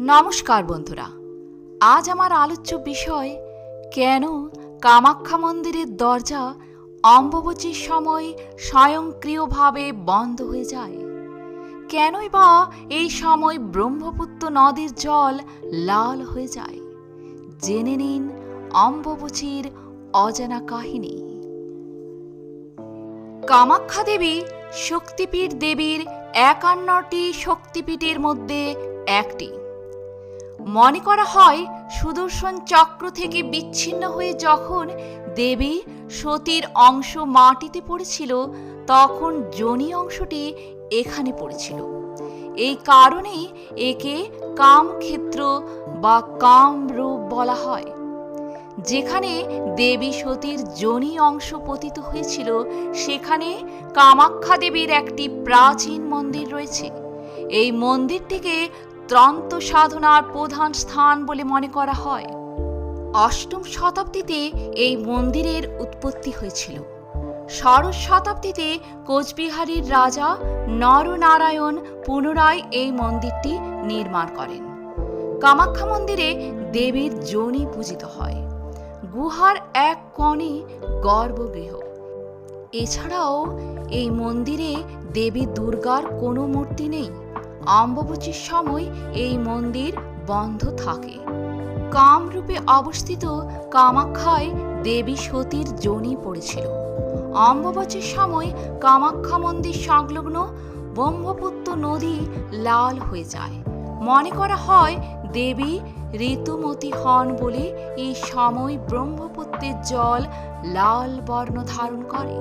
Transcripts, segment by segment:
নমস্কার বন্ধুরা। আজ আমার আলোচ্য বিষয়, কেন কামাখ্যা মন্দিরের দরজা অম্বুবচীর সময় স্বয়ংক্রিয়ভাবে বন্ধ হয়ে যায়? কেনই বা এই সময় ব্রহ্মপুত্র নদীর জল লাল হয়ে যায়? জেনে নিন অম্বুবচীর অজানা কাহিনী। কামাখ্যা দেবী শক্তিপীঠ দেবীর একান্নটি শক্তিপীঠের মধ্যে একটি। মনে করা হয়, সুদর্শন চক্র থেকে বিচ্ছিন্ন হয়ে যখন দেবী সতীর অংশ মাটিতে পড়েছিল, তখন জনি অংশটি এখানে পড়েছিল। এই কারণেই একে কামক্ষেত্র বা কামরূপ বলা হয়। যেখানে দেবী সতীর যোনি অংশ পতিত হয়েছিল, সেখানে কামাখ্যা দেবীর একটি প্রাচীন মন্দির রয়েছে। এই মন্দিরটিকে ত্রন্ত সাধনার প্রধান স্থান বলে মনে করা হয়। অষ্টম শতাব্দীতে এই মন্দিরের উৎপত্তি হয়েছিল। ষোড়শ শতাব্দীতে কোচবিহারের রাজা নরনারায়ণ পুনরায় এই মন্দিরটি নির্মাণ করেন। কামাখ্যা মন্দিরে দেবীর যোনি পূজিত হয়। গুহার এক কোণে গর্ভগৃহ। এছাড়াও এই মন্দিরে দেবী দুর্গার কোনো মূর্তি নেই। অম্বুবচীর সময় এই মন্দির বন্ধ থাকে। কামরূপে অবস্থিত কামাক্ষায় দেবী সতীর জনি পড়েছিল। অম্বুবচীর সময় কামাক্ষা মন্দির সংলগ্ন ব্রহ্মপুত্র নদী লাল হয়ে যায়। মনে করা হয় দেবী ঋতুমতী হন বলে এই সময় ব্রহ্মপুত্রের জল লাল বর্ণ ধারণ করে।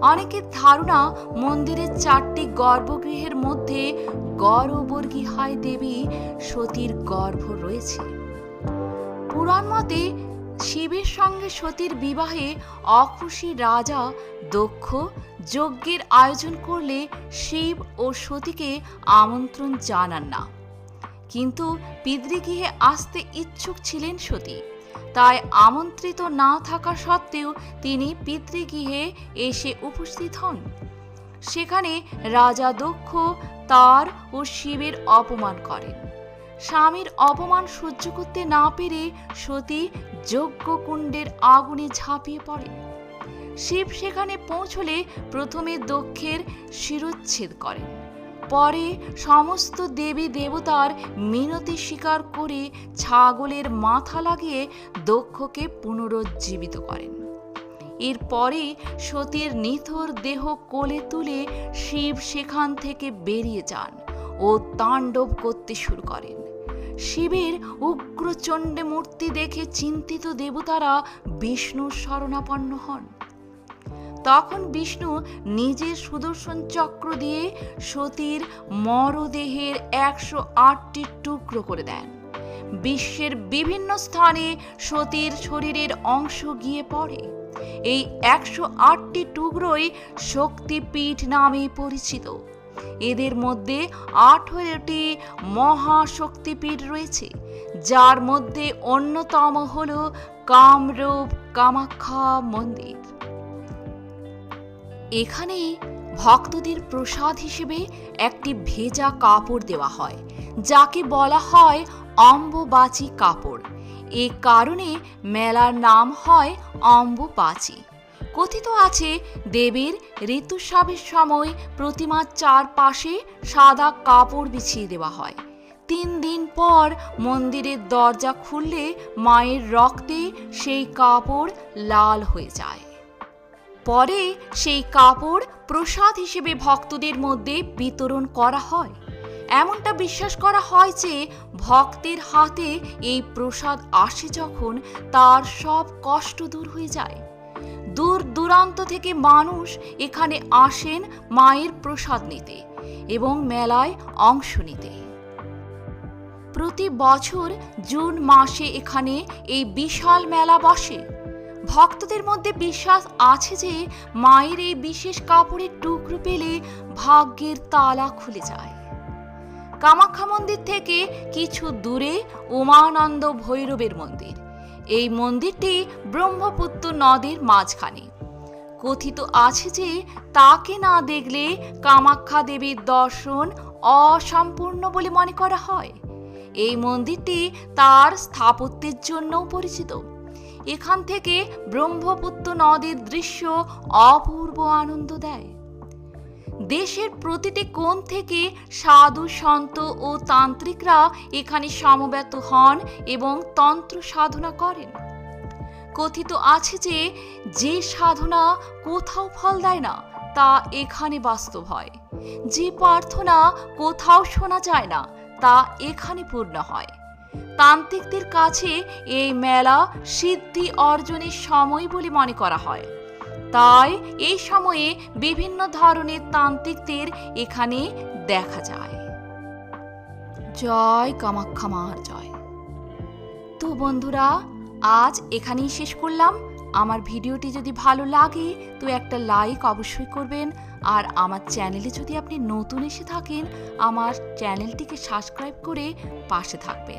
অনেকের ধারণা মন্দিরের চারটি গর্ভগৃহের মধ্যে গর্ভবর্গীহায় দেবী সতীর গর্ভ রয়েছে। পুরাণ মতে শিবের সঙ্গে সতীর বিবাহে অখুশি রাজা দক্ষ যজ্ঞের আয়োজন করলে শিব ও সতীকে আমন্ত্রণ জানান না। কিন্তু পিতৃগৃহে আসতে ইচ্ছুক ছিলেন সতী। তাই আমন্ত্রিত না থাকা সত্ত্বেও তিনি পিতৃগৃহে এসে উপস্থিত হন। সেখানে রাজা দক্ষ তার ও শিবের অপমান করেন। স্বামীর অপমান সহ্য করতে না পেরে সতী যজ্ঞকুণ্ডের আগুনে ঝাঁপিয়ে পড়ে। শিব সেখানে পৌঁছলে প্রথমে দক্ষের শিরোচ্ছেদ করেন। পরে সমস্ত দেবী দেবতার মিনতি স্বীকার করে ছাগলের মাথা লাগিয়ে দক্ষকে পুনরুজ্জীবিত করেন। এরপরে সতীর নিথর দেহ কোলে তুলে শিব সেখান থেকে বেরিয়ে যান ও তাণ্ডব করতে শুরু করেন। শিবের উগ্রচণ্ডে মূর্তি দেখে চিন্তিত দেবতারা বিষ্ণুর শরণাপন্ন হন। তখন বিষ্ণু নিজের সুদর্শন চক্র দিয়ে সতীর মরদেহের একশো আটটি টুকরো করে দেন। বিশ্বের বিভিন্ন স্থানে সতীর শরীরের অংশ গিয়ে পড়ে। এই একশো আটটি টুকরোই শক্তিপীঠ নামে পরিচিত। এদের মধ্যে আঠেরোটি মহাশক্তিপীঠ রয়েছে, যার মধ্যে অন্যতম হল কামরূপ কামাখ্যা মন্দির। এখানে ভক্তদের প্রসাদ হিসেবে একটি ভেজা কাপড় দেওয়া হয়, যাকে বলা হয় অম্বুবাচী কাপড়। এ কারণে মেলার নাম হয় অম্বুবাচী। কথিত আছে, দেবীর ঋতুস্রাবের সময় প্রতিমার চারপাশে সাদা কাপড় বিছিয়ে দেওয়া হয়। তিন দিন পর মন্দিরের দরজা খুললে মায়ের রক্তে সেই কাপড় লাল হয়ে যায়। পরে সেই কাপড় প্রসাদ হিসেবে ভক্তদের মধ্যে বিতরণ করা হয়। এমনটা বিশ্বাস করা হয় যে ভক্তের হাতে এই প্রসাদ আসে যখন তার সব কষ্ট দূর হয়ে যায়। দূর দূরান্ত থেকে মানুষ এখানে আসেন মায়ের প্রসাদ নিতে এবং মেলায় অংশ নিতে। প্রতি বছর জুন মাসে এখানে এই বিশাল মেলা বসে। ভক্তদের মধ্যে বিশ্বাস আছে যে মায়ের এই বিশেষ কাপড়ের টুকরো পেলে ভাগ্যের তালা খুলে যায়। কামাখ্যা মন্দির থেকে কিছু দূরে উমানন্দ ভৈরবের মন্দির। এই মন্দিরটি ব্রহ্মপুত্র নদীর মাঝখানে। কথিত আছে যে তাকে না দেখলে কামাখ্যা দেবীর দর্শন অসম্পূর্ণ বলে মনে করা হয়। এই মন্দিরটি তার স্থাপত্যের জন্যও পরিচিত। এখান থেকে ব্রহ্মপুত্র নদীর দৃশ্য অপূর্ব আনন্দ দেয়। দেশের প্রতিটি কোণ থেকে সাধু, সন্ত ও তান্ত্রিকরা এখানে সমবেত হন এবং তন্ত্র সাধনা করেন। কথিত আছে যে যে সাধনা কোথাও ফল দেয় না, তা এখানে বাস্তব হয়। যে প্রার্থনা কোথাও শোনা যায় না, তা এখানে পূর্ণ হয়। তান্ত্রিকদের কাছে এই মেলা সিদ্ধি অর্জনের সময় বলে মনে করা হয়। তাই এই সময়ে বিভিন্ন ধরনের তান্ত্রিকদের এখানে দেখা যায়। জয় কামাক্ষা মার জয়। তো বন্ধুরা, আজ এখানেই শেষ করলাম। আমার ভিডিওটি যদি ভালো লাগে, তো একটা লাইক অবশ্যই করবেন। আর আমার চ্যানেলে যদি আপনি নতুন এসে থাকেন, আমার চ্যানেলটিকে সাবস্ক্রাইব করে পাশে থাকবেন।